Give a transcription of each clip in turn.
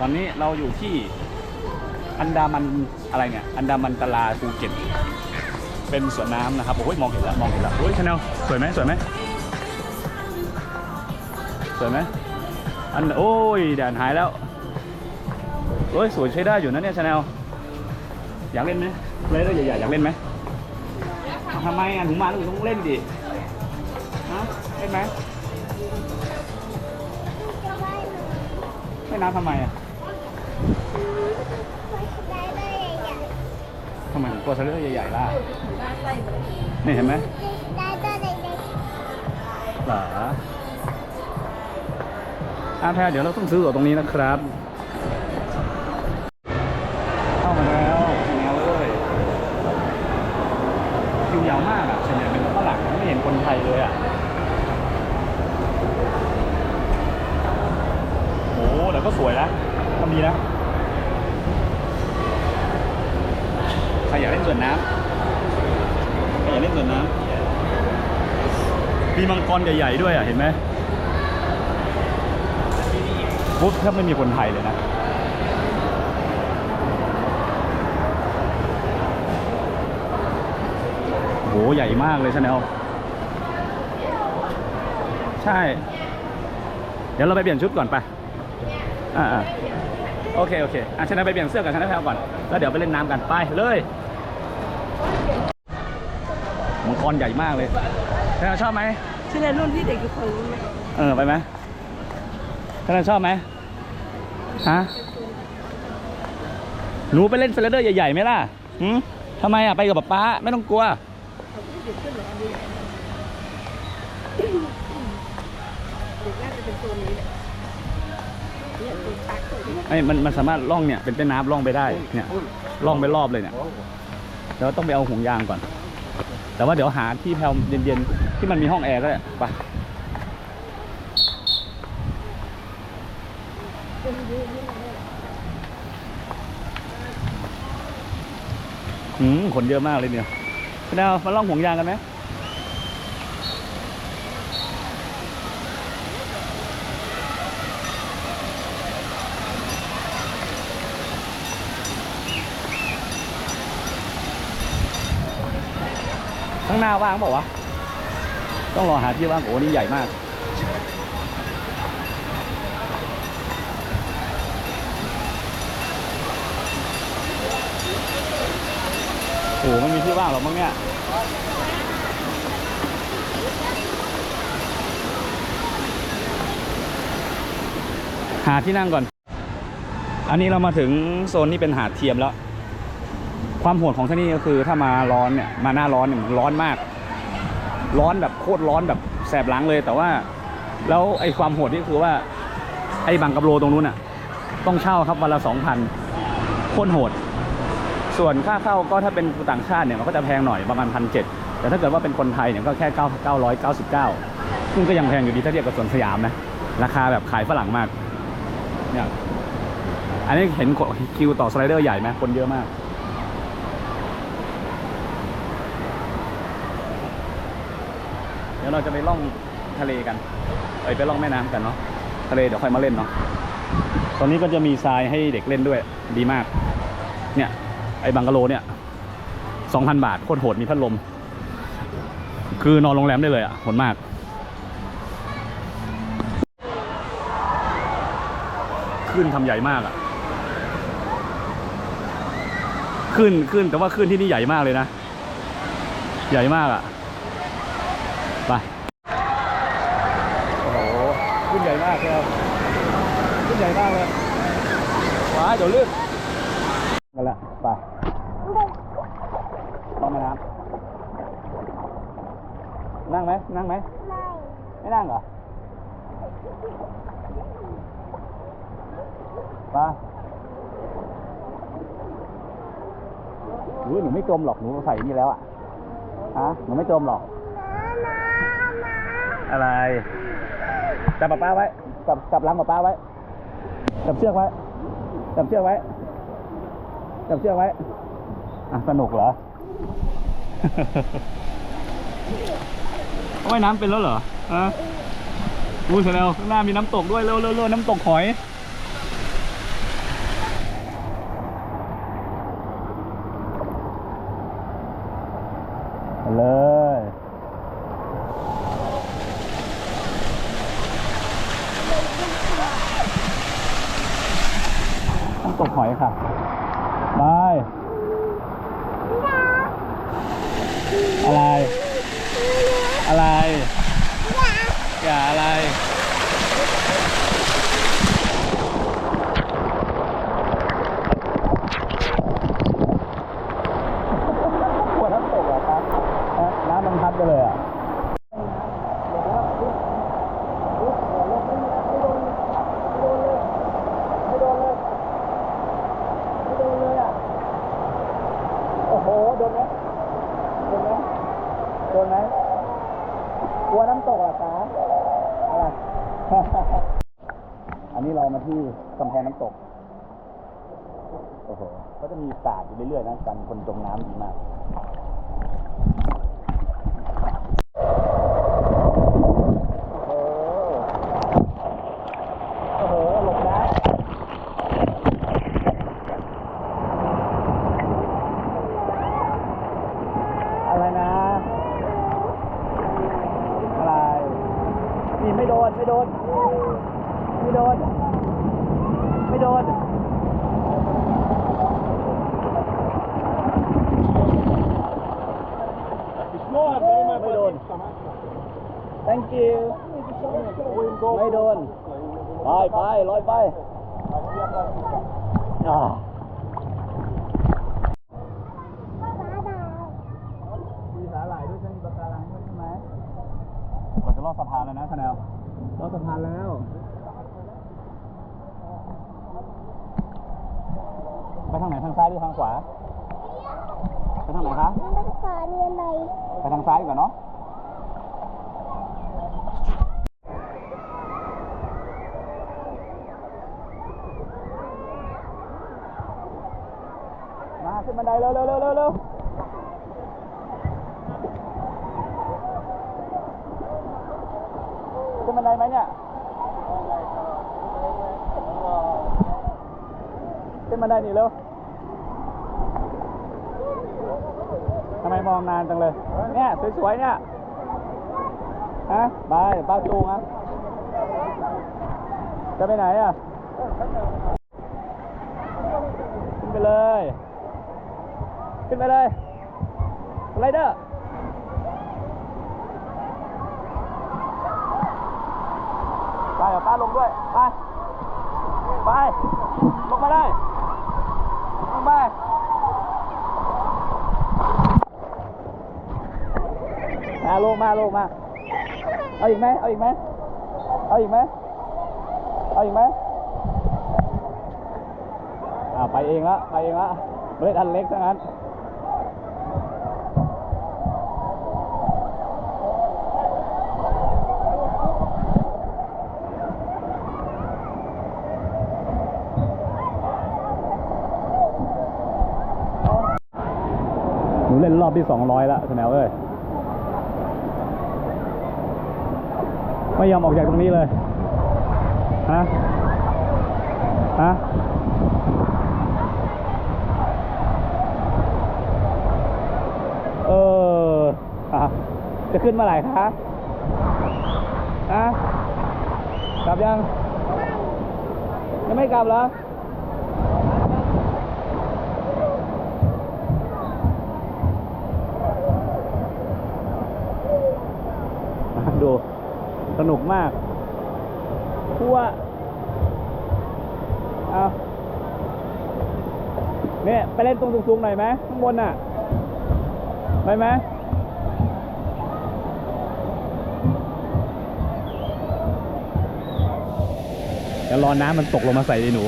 ตอนนี้เราอยู่ที่อันดามันอะไรเนี่ย อันดามันตลาภูเก็ต เป็นสวนน้ำนะครับ โอ้ยมองเห็นแล้วมองเห็นแล้วโอ้ยชาแนลสวยไหมสวยไหมสวยไหมอันโอ้ยแดดหายแล้วโอ้ยสวยใช้ได้อยู่นะเนี่ยชาแนลอยากเล่นไหมเล่นได้ใหญ่ๆอยากเล่นไหมทำไมอะถึงมาแล้วถึงต้องเล่นดิฮะเล่นไหมไม่น้ำทำไมอะ ทำไมถึงกลัวสไลเดอร์ใหญ่ๆล่ะนี่เห็นไหมหรออาแพรเดี๋ยวเราต้องซื้อตั๋วตรงนี้นะครับ เข้ามาแล้วแนวเลยคิวยาวมากอะส่วนใหญ่เป็นฝรั่งไม่เห็นคนไทยเลยอะโอ้แต่ก็สวยนะ ทำดีนะใครอยากเล่นสวนน้ำใครอยากเล่นสวนน้ำมีมังกรใหญ่ๆด้วยอะเห็นไหมปุ๊บแทบไม่มีคนไทยเลยนะโหใหญ่มากเลยชาแนลใช่ เดี๋ยวเราไปเปลี่ยนชุดก่อนไป อ่า โอเค โอเคอะชาแนลไปเปลี่ยนเสื้อกับชาแนลแพลก่อน แล้วเดี๋ยวไปเล่นน้ำกัน ไปเลยมังกรใหญ่มากเลยชาแนลชอบไหมชื่อในรุ่นที่เด็กทุกคนรู้ไหมเออ ไปไหมท่านชอบไหมฮะ หนูไปเล่นสไลเดอร์ใหญ่ๆไหมล่ะหืมทำไมอะ ไปกับป๊าป๊าไม่ต้องกลัว เด็กน่าจะเป็นตัวนี้แหละ ไอ้มันมันสามารถล่องเนี่ยเป็นเป็นน้ำล่องไปได้เนี่ยล่องไปรอบเลยเนี่ยเดี๋ยวต้องไปเอาห่วงยางก่อน แต่ว่าเดี๋ยวหาที่แพลวเย็นๆที่มันมีห้องแอร์ก็ได้ไปหืมขนเยอะมากเลยเนี่ยพี่ดาวมาล่องห่วงยางกันไหมางหน้าว่างเปล่าวะต้องรอหาที่ว่างโอ้นี่ใหญ่มาก โอ้ไม่มีที่ว่างหรอมั้งเนี่ยหาที่นั่งก่อน อันนี้เรามาถึงโซนนี้เป็นหาดเทียมแล้ว ความโหดของที่นี่ก็คือถ้ามาร้อนเนี่ยมาหน้าร้อนเนี่ยมันร้อนมาก ร้อนแบบโคตรร้อนแบบแสบหลังเลย แต่ว่าแล้วไอ้ความโหดนี่คือว่าไอ้บังกับโลตรงนู้นอะ ต้องเช่าครับวันละสองพันโคตรโหด ส่วนค่าเข้าก็ถ้าเป็นต่างชาติเนี่ยมันก็จะแพงหน่อยประมาณพันเจ็ดแต่ถ้าเกิดว่าเป็นคนไทยเนี่ยก็แค่เก้าเก้าร้อยเก้าสิบเก้าซึ่งก็ยังแพงอยู่ดีถ้าเทียบกับสวนสยามนะราคาแบบขายฝรั่งมากเนี่ยอันนี้เห็นคิวต่อสไลเดอร์ใหญ่ไหมคนเยอะมาก ดี๋ยวเราจะไปล่องทะเลกันเอ้ยไปล่องแม่น้ำกันเนาะทะเลเดี๋ยวค่อยมาเล่นเนาะตอนนี้ก็จะมีทรายให้เด็กเล่นด้วยดีมาก เนี่ยไอ้บังกะโลเนี่ยสองพันบาทโคตรโหดมีพัดลม คือนอนโรงแรมได้เลยอะโหดมาก ขึ้นทำใหญ่มากอะ ขึ้นขึ้นแต่ว่าขึ้นที่นี่ใหญ่มากเลยนะ ใหญ่มากอะป โอ้โห ขึ้นใหญ่มากครับขึ้นใหญ่มากเลยว้ายเดี๋ยวลื่นกันละไปต้องมาน้ำนั่งไหมนั่งไหมไม่นั่งเหรอไปอุ้ยหนูไม่จมหรอกหนูใส่นี่แล้วอะฮะหนูไม่จมหรอกอะไร จับป้าป้าไว้ จับจับหลังป้าป้าไว้ จับเชือกไว้ จับเชือกไว้ จับเชือกไว้ อะ สนุกเหรอว่ายน้ำเป็นแล้วเหรออะดูเสร็จแล้วข้างหน้ามีน้ำตกด้วย เร็วเร็วเร็วน้ำตกหอยเลย ตกหอยค่ะบายอะไร อะไร อย่าอะไร ปวดน้ำตกเหรอครับฮะน้ำมันพัดไปเลยอะ โอ้โห โดนไหมโดนไหมโดนไหมกลัวน้ำตกเหรอคะอะไร อันนี้เรามาที่กำแพงน้ำตก โอ้โหก็จะมีสาอยู่เรื่อยๆนะกันคนจมน้ำดีมาก โอ้โห โอ้โห หลบได้ อะไรนะ อะไร นี่ไม่โดน ไม่โดน ไม่โดน ไม่โดน ไม่โดน thank you ไม่ โดน ไปไปลอยไปอ่ามีสาหร่ายด้วยใช่ไหมปะการังด้วยใช่ไหมก่อนจะลอดสะพานแล้วนะชาแนลลอดสะพานแล้วไปทางไหนทางซ้ายหรือทางขวา ไปทางไหนคะนักศึกษาเรียนอะไรไปทางซ้ายดีกว่าเนาะ มาขึ้นบัน ไดเร็วเร็วเร็วเร็วขึ้นบันไดไหมเนี่ยขึ้นบันไดหนีเร็วทำไมมองนานจังเลย เนี่ยสวยๆเนี่ยฮะไปป้าจูงครับจะไปไหนอะขึ้นไปเลย ขึ้นไปเลยสไลเดอร์ไปกับป้าลงด้วย ไป ไป ลงมาได้ลงไปมาลงมาลงมา เอาอีกไหมเอาอีกไหมเอาอีกไหมเอาอีกไหมอ่าไปเองละ ไปเองละไม่ได้อันเล็กซะงั้น อบที่สองร้อยแล้วชแนลเอ้ยไม่ยอมออกจากตรงนี้เลย ฮะ ฮะ เอออะจะขึ้นเมื่อไหร่คะฮะกลับยัง ยังไม่กลับเหรอ นุกมากทั่วเอาเนี่ยไปเล่นตรงสูงๆหน่อยไหมข้างบนน่ะ ไปไหมเดี๋ยวรอน้ำมันตกลงมาใส่ดิหนู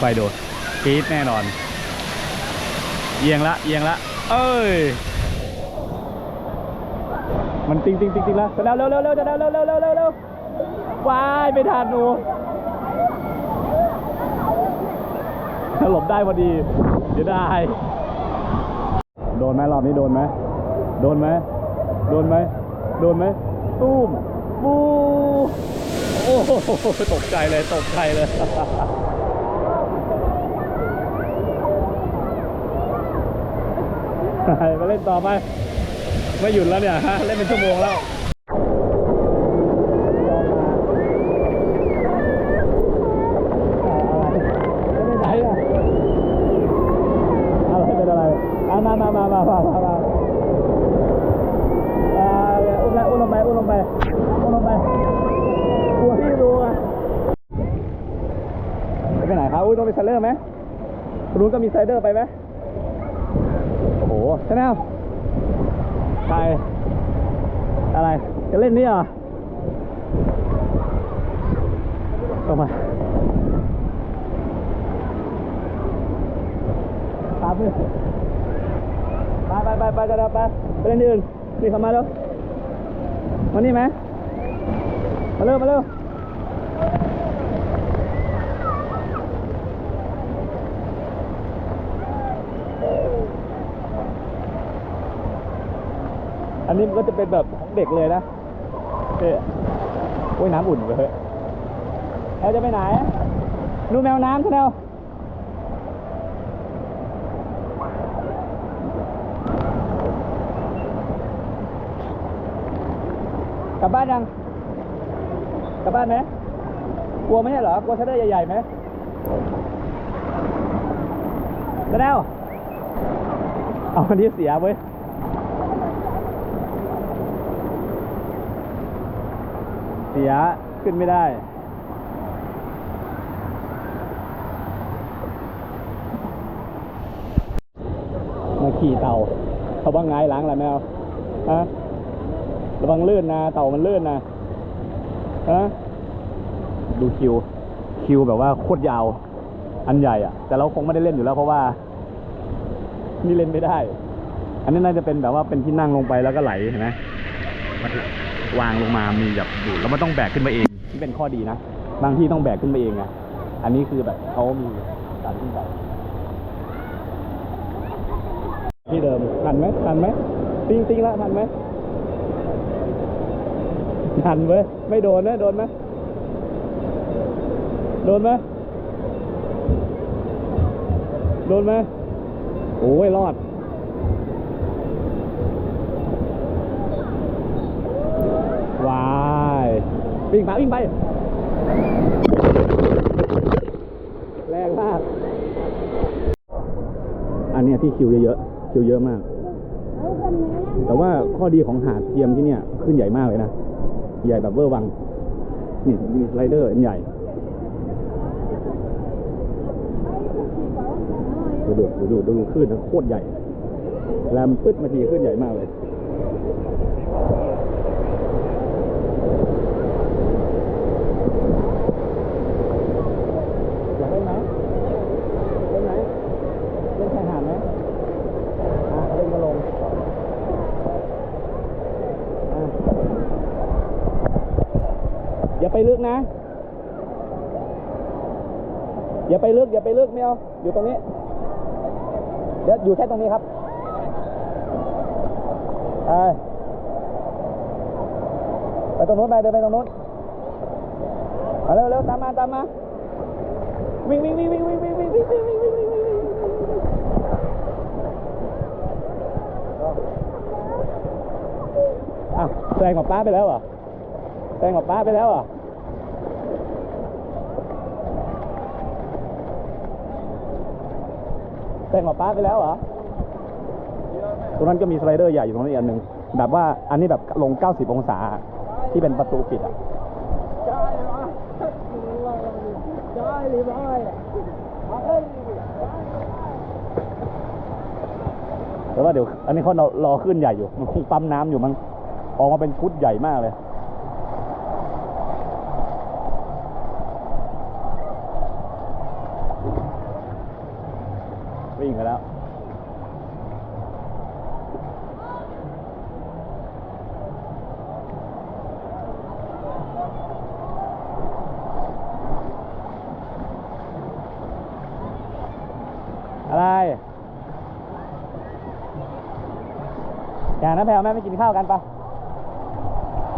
ไปดูกรี๊ดแน่นอน เอียงละ เอียงละ เอ้ย มันติงติงติงติงแล้วจะแล้วเร็วเร็วเร็วจะแล้วเร็วเร็วเร็วเร็วเร็วว้ายไม่ทันหนูหลบได้พอดีเดี๋ยวได้ โดนไหมรอบนี้โดนไหมโดนไหมโดนไหมโดนไหมตุ้มปูโอ้โหตกใจเลยตกใจเลยไปเล่นต่อไป ไม่หยุดแล้วเนี่ยฮะเล่นเป็นชั่วโมงแล้วไรไม่ได้ไหนอะอะไรเป็นอะไรอะมามามามามามามาอ่าอุ้มแล้วอุ้มลงไปอุ้มลงไปอุ้มลงไปกลัวที่ดูอะไปไหนครับอุ้ยต้องไปไซเลอร์ไหมรู้ก็มีไซเดอร์ไปไหมโอ้โหชาแนล ไป อะไร จะเล่นนี่เหรอเข้ามาตามมือไปไปไปไปจะไปไปเล่นที่อื่นนี่เข้ามาแล้วมานี่ไหมมาเร็วมาเร็ว อันนี้มันก็จะเป็นแบบของเด็กเลยนะเอ๊ะโอ้ยน้ำอุ่นเฮ้ยเราจะไปไหน ดูแมวน้ำใช่ไหมกลับบ้านยัง กลับบ้านไหมกลัวไหมเหรอ กลัวชัดเดอร์ใหญ่ๆไหมแล้วเอาอันนี้เสียเว้ย เสียขึ้นไม่ได้มาขี่เต่าเขาบ้างไงล้างอะไรแมวฮะระวังลื่นนะ เต่ามันลื่นนะฮะดูคิว คิวแบบว่าโคตรยาว อันใหญ่อะแต่เราคงไม่ได้เล่นอยู่แล้ว เพราะว่า นี่เล่นไม่ได้ อันนี้น่าจะเป็นแบบว่าเป็นที่นั่งลงไปแล้วก็ไหลเห็นไหมมัน วางลงมามีแบบดูดแล้วมันต้องแบกขึ้นมาเองที่เป็นข้อดีนะบางที่ต้องแบกขึ้นมาเองไงอันนี้คือแบบเขามีการขึ้นไปที่เดิมทันไหมทันไหมติ้งติ้งละทันไหมทันเว้ยไม่โดนนะโดนไหมโดนไหมโดนไหมโอ้ยรอด วาย วิ่งไปวิ่งไป แรงมาก อันเนี้ยที่คิวเยอะๆคิวเยอะมาก แต่ว่าข้อดีของหาดเทียมที่เนี่ยขึ้นใหญ่มากเลยนะ ใหญ่แบบเวอร์วัง นี่มีสไลเดอร์อันใหญ่ดูดูดูดูดูขึ้นโคตรใหญ่แรมปึ๊ดมาทีขึ้นใหญ่มากเลย อยากเล่นไหมเล่นไหมเล่นชายหาดไหมอะเล่นก็ลงอะอย่า ไปลึกนะ อย่าไปลึกอย่าไปลึกไม่เอาอยู่ตรงนี้ เดี๋ยวอยู่แค่ตรงนี้ครับไปไปตรงนู้นไปเดินไปตรงนู้นมาเร็วเร็วตามมาตามมาวิ่งวิ่งวิ่งวิ่งวิ่งวิ่งวิ่งวิ่งวิ่งวิ่งวิ่งวิ่งวิ่งวิ่งอ้าวแซงกับป้าไปแล้วเหรอแซงกับป้าไปแล้วเหรอ แซงกับป้าไปแล้วเหรอ ตรงนั้นก็มีสไลเดอร์ใหญ่อยู่ตรงนี้อันหนึ่งแบบว่าอันนี้แบบลง 90 องศา ที่เป็นประตูปิดอะแต่ว่าเดี๋ยว อันนี้เขารอรอขึ้นใหญ่อยู่ มันคงปั๊มน้ำอยู่มั้งออกมาเป็นชุดใหญ่มากเลย วิ่งไป แล้ว อะไรอย่างนั้นแพลวแม่ไม่กินข้าวกันปะ